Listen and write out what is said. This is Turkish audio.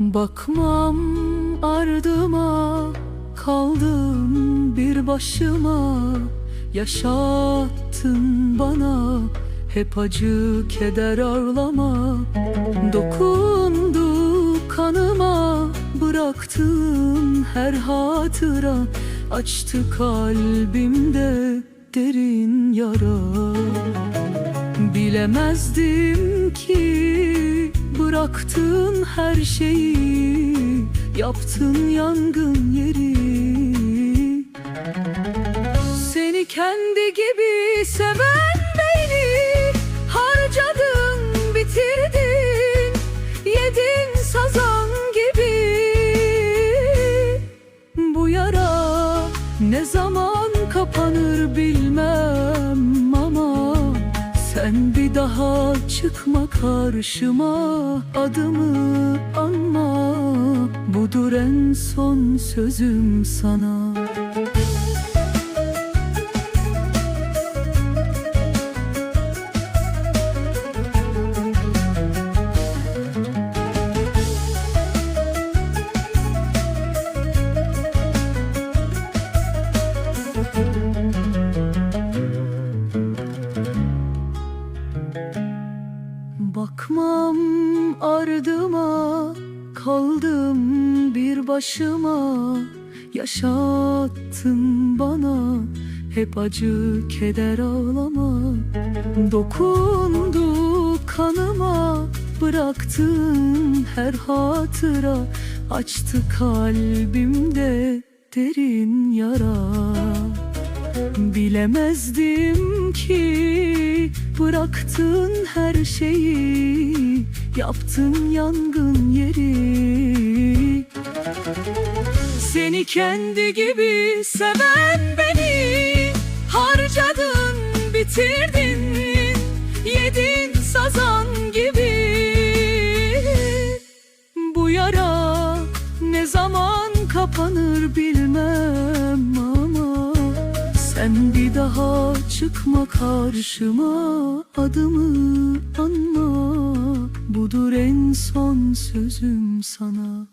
Bakmam ardıma kaldım bir başıma. Yaşattın bana hep acı keder ağlama Dokundu kanıma bıraktın her hatıra. Açtı kalbimde derin yara. Bilemezdim ki bıraktın her şeyi Yaptın yangın yeri. Seni kendi gibi seven beni Harcadın bitirdin. Yedin sazan gibi. Bu yara ne zaman kapanır bilmem daha çıkma karşıma. Adımı anma Budur en son sözüm sana Bakmam ardıma kaldım bir başıma. Yaşattın bana hep acı keder ağlama. Dokundu kanıma bıraktın her hatıra. Açtı kalbimde derin yara. Bilemezdim ki bıraktın her şeyi Yaptın yangın yeri. Seni kendi gibi seven beni Harcadın bitirdin Yedin sazan gibi. Bu yara ne zaman kapanır bilmem ama Sen bir daha çıkma karşıma Adımı anma. Budur en son sözüm sana